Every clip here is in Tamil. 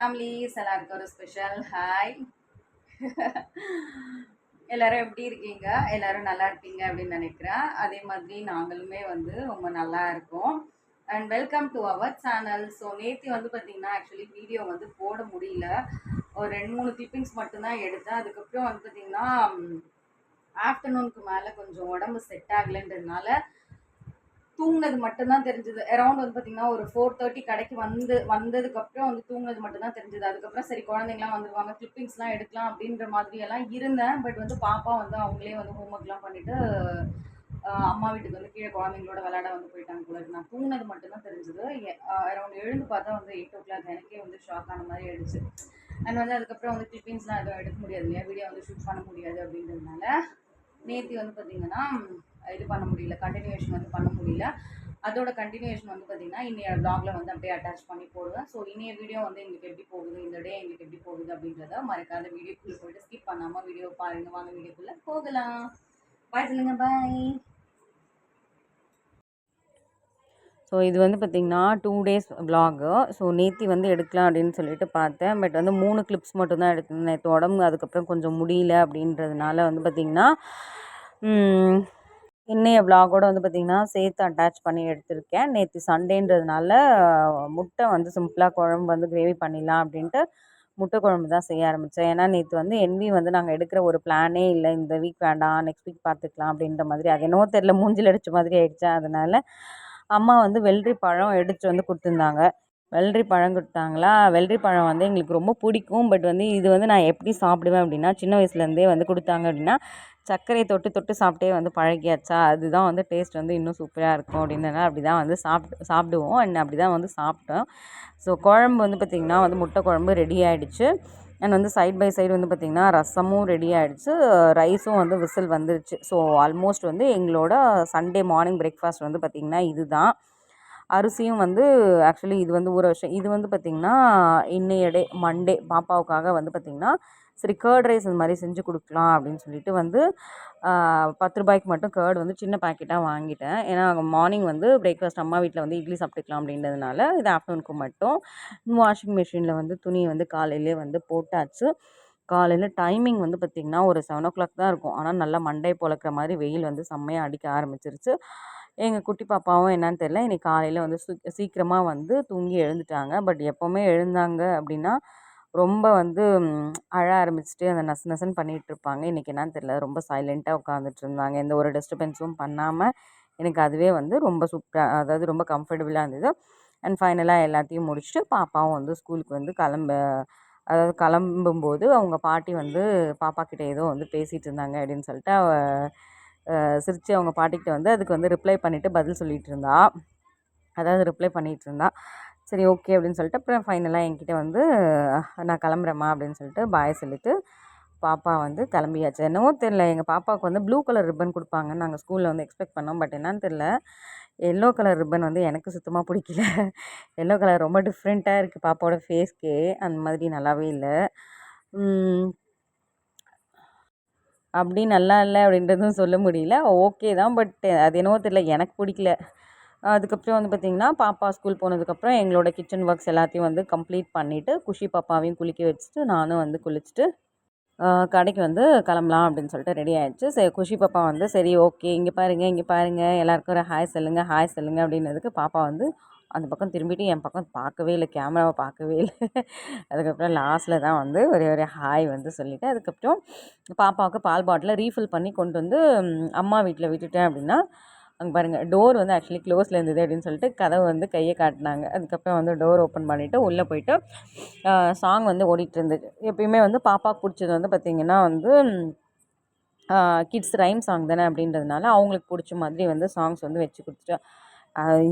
ஃபேமிலிஸ் எல்லாருக்கும் ஒரு ஸ்பெஷல் ஹாய் எல்லாரும் எப்படி இருக்கீங்க? எல்லாரும் நல்லா இருப்பீங்க அப்படின்னு நினைக்கிறேன். அதே மாதிரி நாங்களுமே வந்து ரொம்ப நல்லா இருக்கோம். And welcome to our channel so நேற்று வந்து பார்த்தீங்கன்னா ஆக்சுவலி வீடியோ வந்து போட முடியல. ஒரு ரெண்டு மூணு கிளிப்பிங்ஸ் மட்டும்தான் எடுத்தேன். அதுக்கப்புறம் வந்து பார்த்தீங்கன்னா ஆஃப்டர்நூனுக்கு மேலே கொஞ்சம் உடம்பு செட் ஆகலைன்றதுனால தூங்கினது மட்டும்தான் தெரிஞ்சது. அரௌண்ட் வந்து பார்த்தீங்கன்னா ஒரு ஃபோர் தேர்ட்டி கடைக்கு வந்து வந்ததுக்கப்புறம் வந்து தூங்கினது மட்டும்தான் தெரிஞ்சது. அதுக்கப்புறம் சரி குழந்தைங்களாம் வந்துருவாங்க கிளிப்பிங்ஸ்லாம் எடுக்கலாம் அப்படின்ற மாதிரி எல்லாம் இருந்தேன். பட் வந்து பாப்பா வந்து அவங்களே வந்து ஹோம் ஒர்க்லாம் பண்ணிவிட்டு அம்மா வீட்டுக்கு வந்து கீழே குழந்தைங்களோட விளையாட வந்து போயிட்டாங்க போல நான் தூங்கினது மட்டும்தான் தெரிஞ்சது. அரௌண்ட் எழுந்து பார்த்தா வந்து எயிட் ஓ கிளாக் எனக்கே வந்து ஷாக் ஆன மாதிரி ஆயிடுச்சு. அண்ட் வந்து அதுக்கப்புறம் வந்து கிளிப்பிங்ஸ்லாம் எதுவும் எடுக்க முடியாது இல்லையா? வீடியோ வந்து ஷூட் பண்ண முடியாது அப்படின்றதுனால நேற்று வந்து பார்த்தீங்கன்னா இது பண்ண முடியல கண்டினியூஷன் வந்து பண்ண முடியல. அதோட கண்டினியூஷன் வந்து பார்த்தீங்கன்னா இன்றைய vlogல வந்து அப்படியே அட்டாச் பண்ணி போடுவேன். ஸோ இனிய வீடியோ வந்து எங்களுக்கு எப்படி போகுது? இந்த டே எங்களுக்கு எப்படி போகுது அப்படின்றத மறக்காத வீடியோக்குள்ளே போயிட்டு ஸ்கிப் பண்ணாமல் வீடியோ பாருங்க. வாங்க வீடியோக்குள்ளே போகலாம். பாய் சொல்லுங்கள் பாய் ஸோ இது வந்து பார்த்திங்கன்னா டூ டேஸ் விலாகு ஸோ நேத்தி வந்து எடுக்கலாம் அப்படின்னு சொல்லிட்டு பார்த்தேன். பட் வந்து மூணு கிளிப்ஸ் மட்டும்தான் எடுத்தேன். நேற்று உடம்பு அதுக்கப்புறம் கொஞ்சம் முடியல அப்படின்றதுனால வந்து பார்த்திங்கன்னா இன்னைய விலாகோட வந்து பார்த்திங்கன்னா சேர்த்து அட்டாச் பண்ணி எடுத்திருக்கேன். நேற்று சண்டேன்றதுனால முட்டை வந்து சிம்பிளாக குழம்பு வந்து கிரேவி பண்ணிடலாம் அப்படின்ட்டு முட்டை குழம்பு தான் செய்ய ஆரம்பித்தேன் ஏன்னா நேற்று வந்து என்வி வந்து நாங்கள் எடுக்கிற ஒரு பிளானே இல்லை. இந்த வீக் வேண்டாம் நெக்ஸ்ட் வீக் பார்த்துக்கலாம் அப்படின்ற மாதிரி. அது என்னவோ தெரில மூஞ்சில் அடித்த மாதிரி ஆயிடுச்சு. அதனால் அம்மா வந்து வெள்ளரி பழம் எடுத்து வந்து கொடுத்துருந்தாங்க. வெள்ளரி பழம் கொடுத்தாங்களா? வெள்ளரி பழம் வந்து எங்களுக்கு ரொம்ப பிடிக்கும். பட் வந்து இது வந்து நான் எப்படி சாப்பிடுவேன் அப்படின்னா சின்ன வயசுலேருந்தே வந்து கொடுத்தாங்க அப்படின்னா சர்க்கரையை தொட்டு தொட்டு சாப்பிட்டே வந்து பழகியாச்சா? அதுதான் வந்து டேஸ்ட் வந்து இன்னும் சூப்பராக இருக்கும் அப்படின்றனால அப்படி தான் வந்து சாப்பிட்டு சாப்பிடுவோம். அண்ட் அப்படி தான் வந்து சாப்பிட்டோம். ஸோ குழம்பு வந்து பார்த்திங்கன்னா வந்து முட்டை குழம்பு ரெடி ஆகிடுச்சு அண்ட் வந்து சைட் பை சைடு வந்து பார்த்திங்கன்னா ரசமும் ரெடி ஆகிடுச்சு ரைஸும் வந்து விசில் வந்துருச்சு. ஸோ ஆல்மோஸ்ட் வந்து எங்களோட சண்டே மார்னிங் பிரேக்ஃபாஸ்ட் வந்து பார்த்திங்கன்னா இதுதான். அரிசியும் வந்து ஆக்சுவலி இது வந்து ஊற வச்சேன் இது வந்து பார்த்திங்கன்னா இன்னைய டே மண்டே பாப்பாவுக்காக வந்து பார்த்திங்கன்னா சரி கேர்ட் ரைஸ் இந்த மாதிரி செஞ்சு கொடுக்கலாம் அப்படின்னு சொல்லிட்டு வந்து பத்து ரூபாய்க்கு மட்டும் கேர்டு வந்து சின்ன பாக்கெட்டாக வாங்கிட்டேன். ஏன்னா மார்னிங் வந்து பிரேக்ஃபாஸ்ட் அம்மா வீட்டில் வந்து இட்லி சாப்பிட்டுக்கலாம் அப்படின்றதுனால இது ஆஃப்டர்நூனுக்கு மட்டும். வாஷிங் மிஷினில் வந்து துணியை வந்து காலையிலே வந்து போட்டாச்சு. காலையில் டைமிங் வந்து பார்த்திங்கன்னா ஒரு செவன் ஓ கிளாக் தான் இருக்கும். ஆனால் நல்லா மண்டை பொழக்கிற மாதிரி வெயில் வந்து செம்மையாக அடிக்க ஆரம்பிச்சிருச்சு. எங்கள் குட்டி பாப்பாவும் என்னன்னு தெரில இன்றைக்கி காலையில் வந்து சு சீக்கிரமாக வந்து தூங்கி எழுந்துட்டாங்க. பட் எப்போவுமே எழுந்தாங்க அப்படின்னா ரொம்ப வந்து அழ ஆரம்பிச்சுட்டு அந்த நசு நசுன்னு பண்ணிகிட்டு இருப்பாங்க. இன்றைக்கி என்னன்னு தெரில ரொம்ப சைலண்ட்டாக உட்காந்துட்டு இருந்தாங்க. எந்த ஒரு டிஸ்டர்பன்ஸும் பண்ணாமல் எனக்கு அதுவே வந்து ரொம்ப சூப்பராக அதாவது ரொம்ப கம்ஃபர்டபுளாக இருந்தது. அண்ட் ஃபைனலாக எல்லாத்தையும் முடிச்சுட்டு பாப்பாவும் வந்து ஸ்கூலுக்கு வந்து கிளம்ப அதாவது கிளம்பும்போது அவங்க பாட்டி வந்து பாப்பா கிட்டே ஏதோ வந்து பேசிகிட்டு இருந்தாங்க அப்படின்னு சொல்லிட்டு அவ சிரித்து அவங்க பாட்டிக்கிட்ட வந்து அதுக்கு வந்து ரிப்ளை பண்ணிவிட்டு பதில் சொல்லிகிட்டு இருந்தா அதாவது ரிப்ளை பண்ணிகிட்டு இருந்தா சரி ஓகே அப்படின்னு சொல்லிட்டு அப்புறம் ஃபைனலாக என்கிட்ட வந்து நான் கிளம்புறேம்மா அப்படின்னு சொல்லிட்டு பாய் சொல்லிவிட்டு பாப்பா வந்து கிளம்பியாச்சு. என்னவோ தெரில எங்கள் பாப்பாவுக்கு வந்து ப்ளூ கலர் ரிப்பன் கொடுப்பாங்கன்னு நாங்கள் ஸ்கூலில் வந்து எக்ஸ்பெக்ட் பண்ணோம். பட் என்னன்னு தெரில எல்லோ கலர் ரிப்பன் வந்து எனக்கு சுத்தமாக பிடிக்கல. எல்லோ கலர் ரொம்ப டிஃப்ரெண்ட்டாக இருக்குது பாப்பாவோட ஃபேஸ்க்கே அந்த மாதிரி நல்லாவே இல்லை. அப்படி நல்லா இல்லை அப்படின்றதும் சொல்ல முடியல. ஓகே தான் பட் அது என்னவோ தெரில எனக்கு பிடிக்கல. அதுக்கப்புறம் வந்து பார்த்திங்கன்னா பாப்பா ஸ்கூல் போனதுக்கப்புறம் எங்களோட கிச்சன் ஒர்க்ஸ் எல்லாத்தையும் வந்து கம்ப்ளீட் பண்ணிவிட்டு குஷி பாப்பாவையும் குளிக்க வச்சுட்டு நானும் வந்து குளிச்சுட்டு கடைக்கு வந்து கிளம்பலாம் அப்படின்னு சொல்லிட்டு ரெடி ஆகிடுச்சு சரி குஷி பாப்பா வந்து சரி ஓகே இங்கே பாருங்கள் இங்கே பாருங்கள் எல்லாருக்கும் ஒரு ஹாய் சொல்லுங்கள் ஹாய் சொல்லுங்கள் அப்படின்னதுக்கு பாப்பா வந்து அந்த பக்கம் திரும்பிட்டு என் பக்கம் பார்க்கவே இல்லை கேமராவை பார்க்கவே இல்லை. அதுக்கப்புறம் லாஸ்ட்டில் தான் வந்து ஒரே ஒரு ஹாய் வந்து சொல்லிவிட்டு அதுக்கப்புறம் பாப்பாவுக்கு பால் பாட்டிலை ரீஃபில் பண்ணி கொண்டு வந்து அம்மா வீட்டில் விட்டுட்டேன் அப்படின்னா அங்கே பாருங்கள் டோர் வந்து ஆக்சுவலி க்ளோஸில் இருந்தது அப்படின்னு சொல்லிட்டு கதவை வந்து கையை காட்டினாங்க. அதுக்கப்புறம் வந்து டோர் ஓப்பன் பண்ணிவிட்டு உள்ளே போயிட்டு சாங் வந்து ஓடிட்டு இருந்தது. எப்பயுமே வந்து பாப்பாவுக்கு பிடிச்சது வந்து பார்த்திங்கன்னா வந்து கிட்ஸ் ரைம் சாங் தானே அப்படின்றதுனால அவங்களுக்கு பிடிச்ச மாதிரி வந்து சாங்ஸ் வந்து வச்சு கொடுத்துட்டு.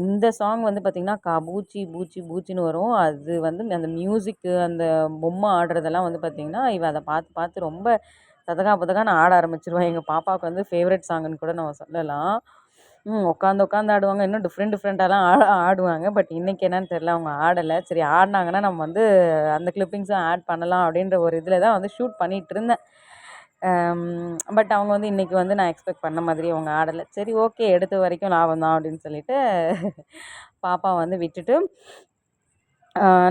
இந்த சாங் வந்து பார்த்திங்கன்னா கா பூச்சி பூச்சி பூச்சின்னு வரும். அது வந்து அந்த மியூசிக்கு அந்த பொம்மை ஆடுறதெல்லாம் வந்து பார்த்திங்கன்னா இவ அதை பார்த்து பார்த்து ரொம்ப ததகா புதகான்னு ஆட ஆரம்பிச்சிருவா. எங்கள் பாப்பாவுக்கு வந்து ஃபேவரட் சாங்குன்னு கூட நம்ம சொல்லலாம். ம் உட்காந்து உட்காந்து ஆடுவாங்க. இன்னும் டிஃப்ரெண்ட் டிஃப்ரெண்ட்டாலாம் ஆ ஆடுவாங்க. பட் இன்றைக்கி என்னன்னு தெரில அவங்க ஆடலை. சரி ஆடினாங்கன்னா நம்ம வந்து அந்த கிளிப்பிங்ஸும் ஆட் பண்ணலாம் அப்படின்ற ஒரு இதில் தான் வந்து ஷூட் பண்ணிகிட்டு இருந்தேன். பட் அவங்க வந்து இன்றைக்கி வந்து நான் எக்ஸ்பெக்ட் பண்ண மாதிரி அவங்க ஆடலை. சரி ஓகே எடுத்த வரைக்கும் லாபம் தான் அப்படின்னு சொல்லிட்டு பாப்பா வந்து விட்டுட்டு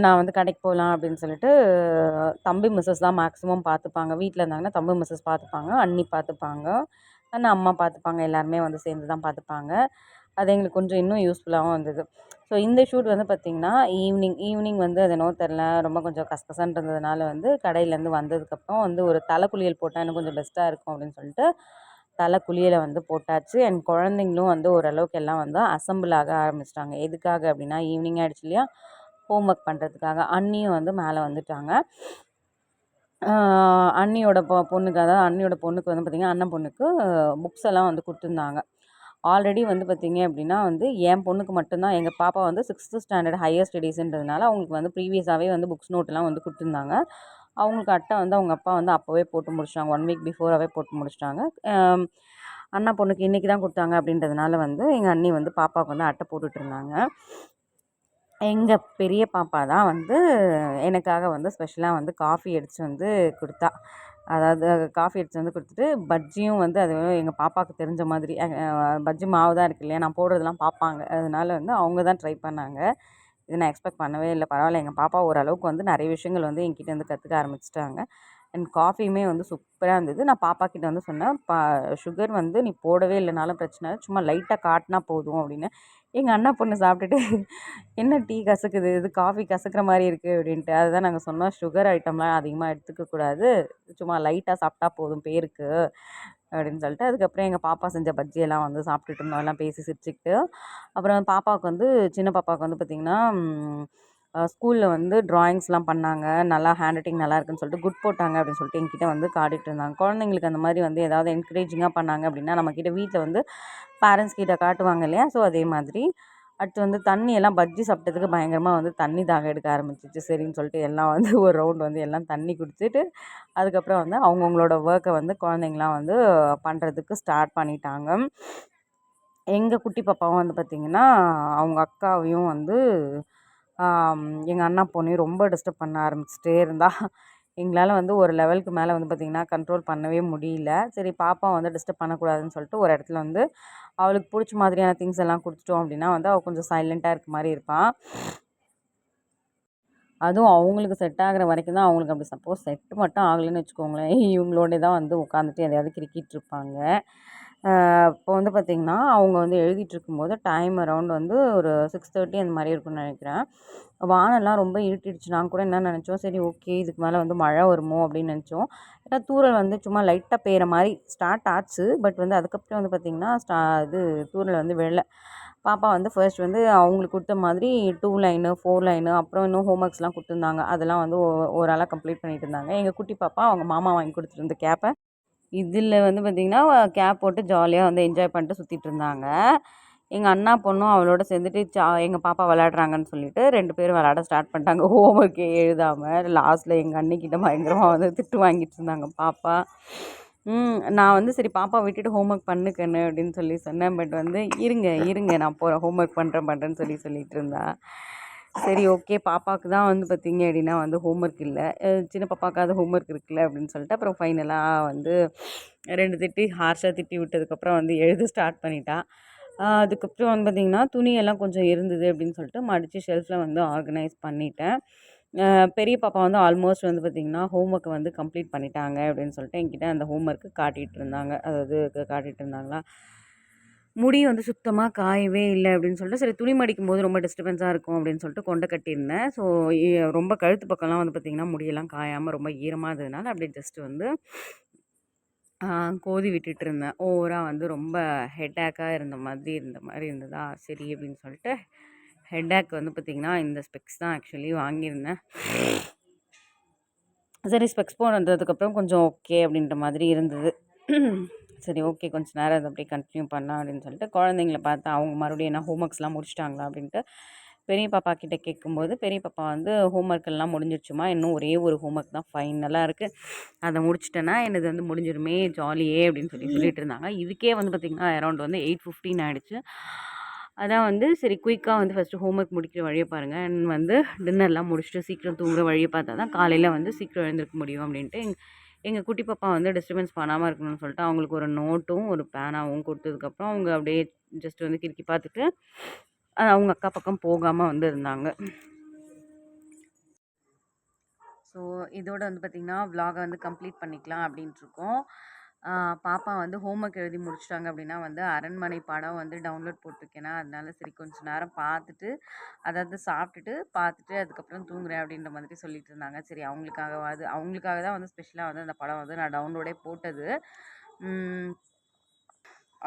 நான் வந்து கடைக்கு போகலாம் அப்படின்னு சொல்லிட்டு தம்பி மிஸ்ஸஸ் தான் மேக்ஸிமம் பார்த்துப்பாங்க வீட்டில் இருந்தாங்கன்னா தம்பி மிஸ்ஸஸ் பார்த்துப்பாங்க அண்ணி பார்த்துப்பாங்க அண்ணா அம்மா பார்த்துப்பாங்க எல்லாருமே வந்து சேர்ந்து தான் பார்த்துப்பாங்க அது எங்களுக்கு கொஞ்சம் இன்னும் யூஸ்ஃபுல்லாகவும் இருந்தது ஸோ இந்த ஷூட் வந்து பார்த்திங்கன்னா ஈவினிங் ஈவினிங் வந்து அது என்னவோ தெரில ரொம்ப கொஞ்சம் கசகசன்னு இருந்ததுனால வந்து கடையிலேருந்து வந்ததுக்கப்புறம் வந்து ஒரு தலை குளியல் போட்டால் இன்னும் கொஞ்சம் பெஸ்ட்டாக இருக்கும் அப்படின்னு சொல்லிட்டு தலை குளியலை வந்து போட்டாச்சு. என் குழந்தைங்களும் வந்து ஓரளவுக்கு எல்லாம் வந்து அசம்பிள் ஆக ஆரம்பிச்சிட்டாங்க. எதுக்காக அப்படின்னா ஈவினிங் ஆகிடுச்சு இல்லையா? ஹோம் ஒர்க் பண்ணுறதுக்காக அண்ணியும் வந்து மேலே வந்துட்டாங்க. அண்ணியோட பொ பொண்ணுக்கு அதாவது அண்ணியோட பொண்ணுக்கு வந்து பார்த்திங்கன்னா அண்ணன் பொண்ணுக்கு புக்ஸ் எல்லாம் வந்து கொடுத்துருந்தாங்க. ஆல்ரெடி வந்து பார்த்திங்க அப்படின்னா வந்து என் பொண்ணுக்கு மட்டும்தான். எங்கள் பாப்பா வந்து சிக்ஸ்த்து ஸ்டாண்டர்ட் ஹையர் ஸ்டடீஸுன்றதுனால அவங்களுக்கு வந்து ப்ரீவியஸாகவே வந்து புக்ஸ் நோட்டெலாம் வந்து கொடுத்துருந்தாங்க. அவங்களுக்கு அட்டை வந்து அவங்க அப்பா வந்து அப்போவே போட்டு முடிச்சிட்டாங்க. ஒன் வீக் பிஃபோராகவே போட்டு முடிச்சிட்டாங்க. அண்ணா பொண்ணுக்கு இன்றைக்கி தான் கொடுத்தாங்க அப்படின்றதுனால வந்து எங்கள் அண்ணி வந்து பாப்பாவுக்கு வந்து அட்டை போட்டுட்ருந்தாங்க எங்கள் பெரிய பாப்பா தான் வந்து எனக்காக வந்து ஸ்பெஷலாக வந்து காஃபி அடித்து வந்து கொடுத்தா. அதாவது காஃபி அடித்து வந்து கொடுத்துட்டு பஜ்ஜியும் வந்து அது எங்கள் பாப்பாவுக்கு தெரிஞ்ச மாதிரி பஜ்ஜி மாவு தான் இருக்கு இல்லையா நான் போடுறதெல்லாம் பார்ப்பாங்க அதனால வந்து அவங்க தான் ட்ரை பண்ணாங்க. இது நான் எக்ஸ்பெக்ட் பண்ணவே இல்லை. பரவாயில்ல எங்கள் பாப்பா ஓரளவுக்கு வந்து நிறைய விஷயங்கள் வந்து என்கிட்ட வந்து கற்றுக்க ஆரம்பிச்சிட்டாங்க. அண்ட் காஃபியுமே வந்து சூப்பராக இருந்தது. நான் பாப்பா கிட்ட வந்து சொன்னேன் பா சுகர் வந்து நீ போடவே இல்லைனாலும் பிரச்சனை இல்லை. சும்மா லைட்டாக காட்டினா போதும் அப்படின்னு. எங்கள் அண்ணா பொண்ணு சாப்பிட்டுட்டு என்ன டீ கசக்குது? இது காஃபி கசக்கிற மாதிரி இருக்குது அப்படின்ட்டு. அதுதான் நாங்கள் சொன்னோம் சுகர் ஐட்டம்லாம் அதிகமாக எடுத்துக்கக்கூடாது சும்மா லைட்டாக சாப்பிட்டா போதும் பேருக்கு அப்படின்னு சொல்லிட்டு அதுக்கப்புறம் எங்கள் பாப்பா செஞ்ச பஜ்ஜியெல்லாம் வந்து சாப்பிட்டுட்டு இருந்தோம். எல்லாம் பேசி சிரிச்சுக்கிட்டு. அப்புறம் பாப்பாவுக்கு வந்து சின்ன பாப்பாவுக்கு வந்து பார்த்திங்கன்னா ஸ்கூலில் வந்து ட்ராயிங்ஸ்லாம் பண்ணாங்க. நல்லா ஹேண்ட் ரைட்டிங் நல்லா இருக்குன்னு சொல்லிட்டு குட் போட்டாங்க அப்படின்னு சொல்லிட்டு என்கிட்ட வந்து காட்டிகிட்டு இருந்தாங்க. குழந்தைங்களுக்கு அந்த மாதிரி வந்து ஏதாவது என்கரேஜிங்காக பண்ணாங்க அப்படின்னா நம்மக்கிட்ட வீட்டில் வந்து பேரண்ட்ஸ் கிட்ட காட்டுவாங்க இல்லையா? ஸோ அதே மாதிரி அடுத்து வந்து தண்ணி எல்லாம் பஜ்ஜி சாப்பிட்டதுக்கு பயங்கரமாக வந்து தண்ணி தாகம் எடுக்க ஆரம்பிச்சிச்சு. சரின்னு சொல்லிட்டு எல்லாம் வந்து ஒரு ரவுண்ட் வந்து எல்லாம் தண்ணி குடிச்சிட்டு அதுக்கப்புறம் வந்து அவங்கவுங்களோட ஒர்க்கை வந்து குழந்தைங்களாம் வந்து பண்ணுறதுக்கு ஸ்டார்ட் பண்ணிட்டாங்க. எங்கள் குட்டி பாப்பாவும் வந்து பார்த்திங்கன்னா அவங்க அக்காவையும் வந்து எங்கள் அண்ணா பொண்ணையும் ரொம்ப டிஸ்டர்ப் பண்ண ஆரம்பிச்சிட்டே இருந்தா. எங்களால் வந்து ஒரு லெவலுக்கு மேலே வந்து பார்த்திங்கன்னா கண்ட்ரோல் பண்ணவே முடியல. சரி பாப்பா வந்து டிஸ்டர்ப் பண்ணக்கூடாதுன்னு சொல்லிட்டு ஒரு இடத்துல வந்து அவளுக்கு பிடிச்ச மாதிரியான திங்ஸ் எல்லாம் கொடுத்துட்டோம் அப்படின்னா வந்து அவள் கொஞ்சம் சைலண்ட்டாக இருக்க மாதிரி இருப்பாள் அதுவும் அவங்களுக்கு செட் ஆகிற வரைக்கும் தான் அவங்களுக்கு அப்படி சப்போஸ் செட் மட்டும் ஆகலைன்னு வச்சுக்கோங்களேன். இவங்களோட தான் வந்து உட்காந்துட்டு எதையாவது கிரிக்கிட்டு இருப்பாங்க. இப்போ வந்து பார்த்திங்கன்னா அவங்க வந்து எழுதிட்டுருக்கும்போது டைம் அரௌண்ட் வந்து ஒரு சிக்ஸ் தேர்ட்டி அந்த மாதிரி இருக்கும்னு நினைக்கிறேன். வானம்லாம் ரொம்ப இருட்டிடுச்சு. நான் கூட என்ன நினச்சோம்? சரி ஓகே இதுக்கு மேலே வந்து மழை வருமோ அப்படின்னு நினச்சோம். ஏன்னா தூரல் வந்து சும்மா லைட்டாக பெய்கிற மாதிரி ஸ்டார்ட் ஆச்சு. பட் வந்து அதுக்கப்புறம் வந்து பார்த்திங்கன்னா ஸ்டா இது தூரல் வந்து விழல. பாப்பா வந்து ஃபர்ஸ்ட் வந்து அவங்களுக்கு கொடுத்த மாதிரி டூ லைனு ஃபோர் லைனு அப்புறம் இன்னும் ஹோம் ஒர்க்ஸ்லாம் கொடுத்துருந்தாங்க. அதெல்லாம் வந்து ஒரு ஆளாக கம்ப்ளீட் பண்ணிட்டு இருந்தாங்க. எங்கள் குட்டி பாப்பா அவங்க மாமா வாங்கி கொடுத்துருந்த கேப்பை இதில் வந்து பார்த்திங்கன்னா கேப் போட்டு ஜாலியாக வந்து என்ஜாய் பண்ணிட்டு சுற்றிட்டு இருந்தாங்க. எங்கள் அண்ணா பொண்ணும் அவளோட சேர்ந்துட்டு சா எங்கள் பாப்பா விளையாடுறாங்கன்னு சொல்லிட்டு ரெண்டு பேரும் விளையாட ஸ்டார்ட் பண்ணிட்டாங்க. ஹோம் ஒர்க்கே எழுதாமல் லாஸ்ட்டில் எங்கள் அண்ணிக்கிட்ட பயங்கரமாக வந்து திட்டு வாங்கிட்டு இருந்தாங்க பாப்பா. நான் வந்து சரி பாப்பா விட்டுட்டு ஹோம் ஒர்க் பண்ணுக்கண்ணு அப்படின்னு சொல்லி சொன்னேன். பட் வந்து இருங்க இருங்க நான் போகிறேன் ஹோம் ஒர்க் பண்ணுறேன் பண்ணுறேன்னு சொல்லி சொல்லிகிட்டு இருந்தா. சரி ஓகே. பாப்பாவுக்கு தான் வந்து பார்த்திங்க அப்படின்னா வந்து ஹோம் ஒர்க் இல்லை. சின்ன பாப்பாவுக்காவது ஹோம் ஒர்க் இருக்குல்ல அப்படின்னு சொல்லிட்டு அப்புறம் ஃபைனலாக வந்து ரெண்டு திட்டி ஹார்ஷாக திட்டி விட்டதுக்கப்புறம் வந்து எழுத ஸ்டார்ட் பண்ணிட்டா. அதுக்கப்புறம் வந்து பார்த்திங்கன்னா துணியெல்லாம் கொஞ்சம் இருந்தது அப்படின்னு சொல்லிட்டு மடித்து ஷெல்ஃபில் வந்து ஆர்கனைஸ் பண்ணிட்டேன். பெரிய பாப்பா வந்து ஆல்மோஸ்ட் வந்து பார்த்திங்கன்னா ஹோம் ஒர்க்கை வந்து கம்ப்ளீட் பண்ணிட்டாங்க அப்படின்னு சொல்லிட்டு என்கிட்ட அந்த ஹோம் ஒர்க்கு காட்டிகிட்டு இருந்தாங்க. அதாவது காட்டிகிட்டு இருந்தாங்களா? முடி வந்து சுத்தமாக காயவே இல்லை அப்படின்னு சொல்லிட்டு சரி துணி மடிக்கும் போது ரொம்ப டிஸ்டர்பன்ஸாக இருக்கும் அப்படின்னு சொல்லிட்டு கொண்டை கட்டியிருந்தேன். ஸோ ரொம்ப கழுத்து பக்கம்லாம் வந்து பார்த்திங்கன்னா முடியெல்லாம் காயாமல் ரொம்ப ஈரமாக இருந்ததுனால அப்படியே ஜஸ்ட்டு வந்து கோதி விட்டுட்டு இருந்தேன். ஓவராக வந்து ரொம்ப ஹெட்டேக்காக இருந்த மாதிரி இருந்த மாதிரி இருந்ததா? சரி அப்படின்னு சொல்லிட்டு ஹெட்டேக் வந்து பார்த்திங்கன்னா இந்த ஸ்பெக்ஸ் தான் ஆக்சுவலி வாங்கியிருந்தேன். சரி ஸ்பெக்ஸ் போனதுக்கப்புறம் கொஞ்சம் ஓகே அப்படின்ற மாதிரி இருந்தது. சரி ஓகே. கொஞ்சம் நேரம் அதை அப்படியே கண்டினியூ பண்ணலாம் அப்படின்னு சொல்லிட்டு குழந்தைங்கள பார்த்து அவங்க மறுபடியும் என்ன ஹோம் ஒர்க்ஸ்லாம் முடிச்சிட்டாங்களா அப்படின்ட்டு பெரிய பாப்பா கிட்ட கேட்கும்போது பெரிய பாப்பா வந்து ஹோம் ஒர்க்கெல்லாம் முடிஞ்சிருச்சுமா? இன்னும் ஒரே ஒரு ஹோம் ஒர்க் தான் ஃபைனலாக இருக்குது அதை முடிச்சிட்டேன்னா எனது வந்து முடிஞ்சிருமே ஜாலியே அப்படின்னு சொல்லி சொல்லிட்டு இருந்தாங்க. இதுக்கே வந்து பார்த்திங்கன்னா அரௌண்ட் வந்து எயிட் ஃபிஃப்டின் ஆகிடுச்சு அதான் வந்து சரி குயிக்காக வந்து ஃபஸ்ட்டு ஹோம் ஒர்க் முடிக்கிற வழியை பாருங்கள் அண்ட் வந்து டின்னர்லாம் முடிச்சுட்டு சீக்கிரம் தூங்குற வழியை பார்த்தா தான் காலையில் வந்து சீக்கிரம் எழுந்திருக்க முடியும் அப்படின்ட்டு எங்கள் குட்டி பாப்பா வந்து டிஸ்டர்பன்ஸ் பண்ணாமல் இருக்கணும்னு சொல்லிட்டு அவங்களுக்கு ஒரு நோட்டும் ஒரு பேனாவும் கொடுத்ததுக்கப்புறம் அவங்க அப்படியே ஜஸ்ட் வந்து கிறுக்கி பார்த்துட்டு அவங்க அக்கா பக்கம் போகாமல் வந்து இருந்தாங்க. ஸோ இதோட வந்து பார்த்திங்கன்னா விலாகை வந்து கம்ப்ளீட் பண்ணிக்கலாம் அப்படின்ட்டுருக்கோம் பாப்பா வந்து ஹோம்ஒர்க் எழுதி முடிச்சிட்டாங்க அப்படின்னா வந்து அரண்மனை படம் வந்து டவுன்லோட் போட்டிருக்கேனா. அதனால சரி கொஞ்ச நேரம் பார்த்துட்டு அதாவது சாப்பிட்டுட்டு பார்த்துட்டு அதுக்கப்புறம் தூங்குறேன் அப்படின்ற மாதிரி சொல்லிட்டு இருந்தாங்க. சரி அவங்களுக்காகவாது அவங்களுக்காக தான் வந்து ஸ்பெஷலாக வந்து அந்த படம் வந்து நான் டவுன்லோடே போட்டது.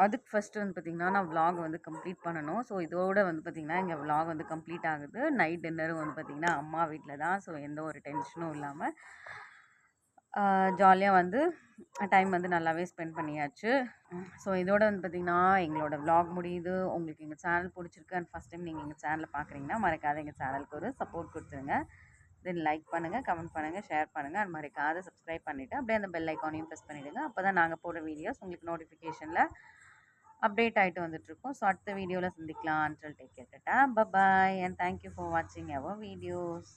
அதுக்கு ஃபஸ்ட்டு வந்து பார்த்திங்கன்னா நான் vlog வந்து கம்ப்ளீட் பண்ணணும். ஸோ இதோட வந்து பார்த்திங்கன்னா எங்கள் vlog வந்து கம்ப்ளீட் ஆகுது. நைட் டின்னரும் வந்து பார்த்திங்கன்னா அம்மா வீட்டில் தான். ஸோ எந்த ஒரு டென்ஷனும் இல்லாமல் ஜாலியாக வந்து டைம் வந்து நல்லாவே ஸ்பெண்ட் பண்ணியாச்சு. ஸோ இதோட வந்து பார்த்திங்கன்னா எங்களோட vlog முடியுது. உங்களுக்கு எங்கள் சேனல் பிடிச்சிருக்கு அண்ட் ஃபஸ்ட் டைம் நீங்கள் எங்கள் சேனலை பார்க்குறீங்கன்னா மறக்காத எங்கள் சேனலுக்கு ஒரு சப்போர்ட் கொடுத்துருங்க. தென் லைக் பண்ணுங்கள் கமெண்ட் பண்ணுங்கள் ஷேர் பண்ணுங்கள் அது மறக்காத சப்ஸ்கிரைப் பண்ணிவிட்டு அப்படியே அந்த பெல் ஐக்கானையும் ப்ரெஸ் பண்ணிவிடுங்க அப்போ தான் நாங்கள் போடுற வீடியோஸ் உங்களுக்கு நோட்டிஃபிகேஷனில் அப்டேட் ஆகிட்டு வந்துட்டுருக்கோம். ஸோ அடுத்த வீடியோவில் சந்திக்கலாம். Until take care bye bye and thank you for வாட்சிங் அவர் வீடியோஸ்